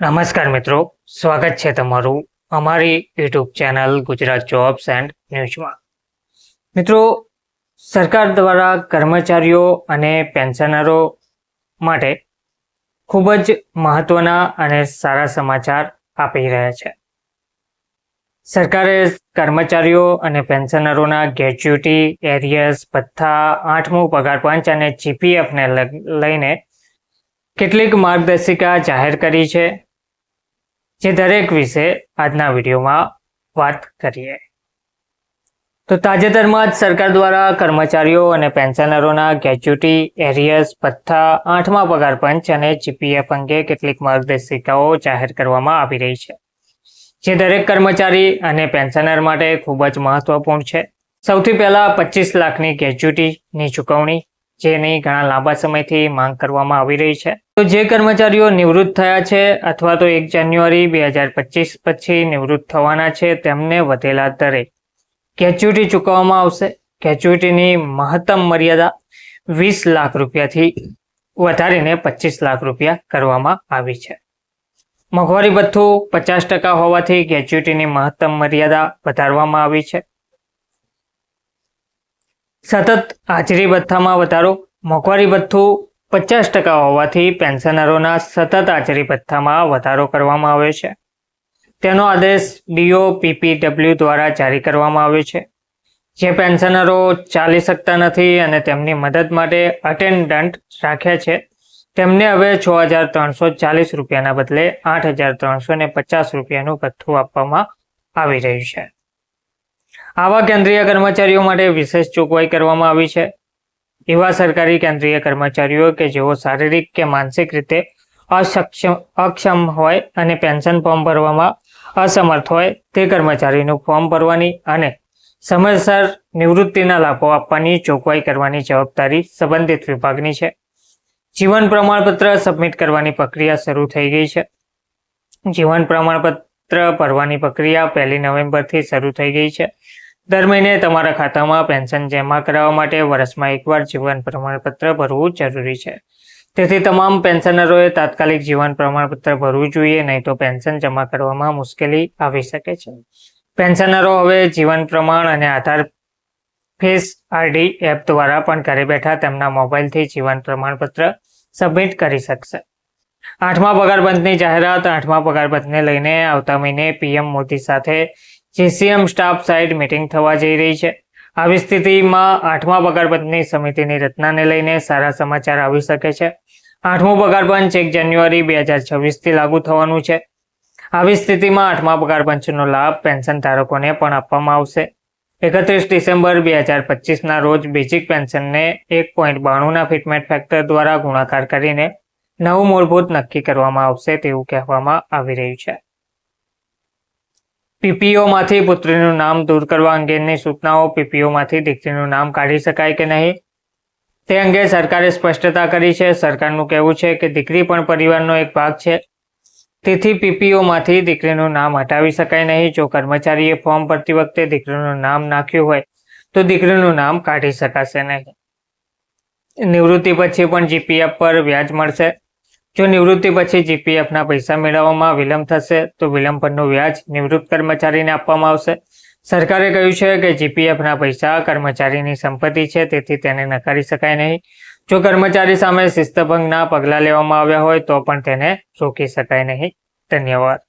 નમસ્કાર મિત્રો, સ્વાગત છે તમારું અમારી YouTube channel Gujarat jobs and ન્યૂઝમાં. મિત્રો, સરકાર દ્વારા કર્મચારીઓ અને પેન્શનરો માટે ખૂબ જ મહત્વના અને સારા સમાચાર આપી રહ્યા છે. સરકારે કર્મચારીઓ અને પેન્શનરોના ગ્રેચ્યુટી એરિયસ ભથ્થા આઠમું પગાર પંચ અને જીપીએફને લઈને કેટલીક માર્ગદર્શિકા જાહેર કરી છે. જે દરેક વિશે આજના વિડીયોમાં વાત કરીએ. તો તાજેતરમાં જ સરકાર દ્વારા કર્મચારીઓ અને પેન્શનરોના ગ્રેચ્યુટી એરિયસ ભથ્થા આઠમા પગાર પંચ અને જીપીએફ અંગે કેટલીક માર્ગદર્શિકાઓ જાહેર કરવામાં આવી રહી છે. જે દરેક કર્મચારી અને પેન્શનર માટે ખૂબ જ મહત્વપૂર્ણ છે. સૌથી પહેલા પચીસ લાખની ગ્રેચ્યુટીની ચૂકવણી જેની ઘણા લાંબા સમયથી માંગ કરવામાં આવી રહી છે. તો જે કર્મચારીઓ નિવૃત્ત થયા છે અથવા તો એક જાન્યુઆરી બે હજાર પચીસ પછી નિવૃત્ત થવાના છે, તેમને વધેલા દરે ગ્રેચ્યુટી ચૂકવવામાં આવશે. ગ્રેચ્યુટીની મહત્તમ મર્યાદા વીસ લાખ રૂપિયાથી વધારીને પચીસ લાખ રૂપિયા કરવામાં આવી છે. મોંઘવારી ભથ્થું પચાસ ટકા હોવાથી ગ્રેચ્યુટીની મહત્તમ મર્યાદા વધારવામાં આવી છે. સતત હાજરી ભથ્થામાં વધારો, મોંઘવારી ભથ્થું પચાસ ટકા હોવાથી પેન્શનરોના સતત હાજરી ભથ્થામાં વધારો કરવામાં આવ્યો છે. તેનો આદેશ ડીઓ પીપીડબ્લ્યુ દ્વારા જારી કરવામાં આવ્યો છે. જે પેન્શનરો ચાલી શકતા નથી અને તેમની મદદ માટે અટેન્ડન્ટ રાખ્યા છે. તેમને હવે છ હજાર ત્રણસો ચાલીસ રૂપિયાના બદલે આઠ હજાર ત્રણસો ને પચાસ રૂપિયાનું ભથ્થું આપવામાં આવી રહ્યું છે. આવા કેન્દ્રીય કર્મચારીઓ માટે વિશેષ જોગવાઈ કરવામાં આવી છે. એવા સરકારી કેન્દ્રીય કર્મચારીઓ કે જેઓ શારીરિક કે માનસિક રીતે અસક્ષમ અક્ષમ હોય અને પેન્શન ફોર્મ ભરવામાં અસમર્થ હોય, તે કર્મચારીનું ફોર્મ ભરવાની અને સમયસર નિવૃત્તિના લાભો આપવાની જોગવાઈ કરવાની જવાબદારી સંબંધિત વિભાગની છે. જીવન પ્રમાણપત્ર સબમિટ કરવાની પ્રક્રિયા શરૂ થઈ ગઈ છે. જીવન પ્રમાણપત્ર ભરવાની પ્રક્રિયા પહેલી નવેમ્બરથી શરૂ થઈ ગઈ છે. દર મહિને તમારા ખાતામાં પેન્શન જમા કરાવવા માટે વર્ષમાં એકવાર જીવન પ્રમાણપત્ર ભરવું જરૂરી છે. તેથી તમામ પેન્શનરોએ તાત્કાલિક જીવન પ્રમાણપત્ર ભરવું જોઈએ, નહીં તો પેન્શન જમા કરવામાં મુશ્કેલી આવી શકે છે. પેન્શનરો હવે જીવન પ્રમાણ અને આધાર ફેસ આરડી એપ દ્વારા પણ ઘરે બેઠા તેમના મોબાઈલથી જીવન પ્રમાણપત્ર સબમિટ કરી શકશે. આઠમા પગાર બંધની જાહેરાત આઠમા પગાર બંધને લઈને આવતા મહિને પીએમ મોદી સાથે જીસીએમ સ્ટાફ સાઇડ મિટિંગ થવા જઈ રહી છે. આવી સ્થિતિમાં આઠમા પગારપંચની સમિતિની રચનાને લઈને સારા સમાચાર આવી શકે છે. આઠમું પગારપંચ એક જાન્યુઆરી બે હજાર છવ્વીસથી લાગુ થવાનું છે. આવી સ્થિતિમાં આઠમા પગારપંચનો લાભ પેન્શન ધારકોને પણ આપવામાં આવશે. એકત્રીસ ડિસેમ્બર બે હજાર પચીસના રોજ બેઝિક પેન્શનને એક પોઈન્ટ બાણુંના ફિટમેન્ટ ફેક્ટર દ્વારા ગુણાકાર કરીને નવું મૂળભૂત નક્કી કરવામાં આવશે તેવું કહેવામાં આવી રહ્યું છે. પીપીઓમાંથી પુત્રીનું નામ દૂર કરવા અંગેની સૂચનાઓ પીપીઓમાંથી દીકરીનું નામ કાઢી શકાય કે નહીં? તે અંગે સરકારે સ્પષ્ટતા કરી છે. સરકારનું કહેવું છે કે દીકરી પણ પરિવારનો એક ભાગ છે. તેથી પીપીઓમાંથી દીકરીનું નામ હટાવી શકાય નહીં. જો કર્મચારીએ ફોર્મ ભરતી વખતે દીકરીનું નામ નાખ્યું હોય, તો દીકરીનું નામ કાઢી શકાશે નહીં. નિવૃત્તિ પછી પણ જીપીએફ પર વ્યાજ મળશે. જો નિવૃત્તિ પછી જીપીએફના પૈસા મેળવવામાં વિલંબ થશે, તો વિલંબ પરનું વ્યાજ નિવૃત્ત કર્મચારીને આપવામાં આવશે. સરકારે કહ્યું છે કે જીપીએફના પૈસા કર્મચારીની સંપત્તિ છે, તેથી તેને નકારી શકાય નહીં. જો કર્મચારી સામે શિસ્તભંગના પગલાં લેવામાં આવ્યા હોય, તો પણ તેને રોકી શકાય નહીં. ધન્યવાદ.